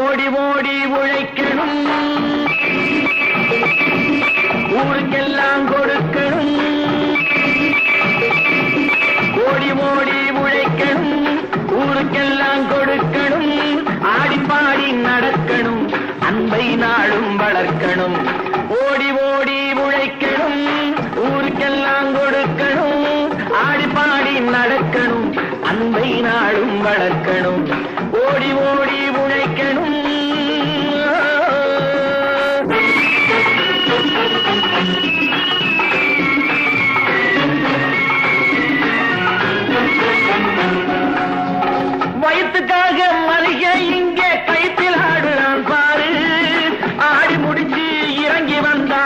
ஓடி ஓடி உழைக்கணும். ஊருக்கெல்லாம் கொடுக்கணும். ஓடி ஓடி உழைக்கணும். ஊருக்கெல்லாம் கொடுக்கணும். ஆடிப்பாடி நடக்கணும். அன்பை நாளும் வளர்க்கணும். ஓடி ஓடி உழைக்கணும். ஊருக்கெல்லாம் கொடுக்கணும். ஆடிப்பாடி நடக்கணும். அன்பை நாடும் வளர்க்கணும். ஓடி ஓடி உழைக்கணும். வயிற்றுக்காக மறிய இங்கே கைத்தில் ஆடுறான் பாரு. ஆடி முடிஞ்சு இறங்கி வந்தா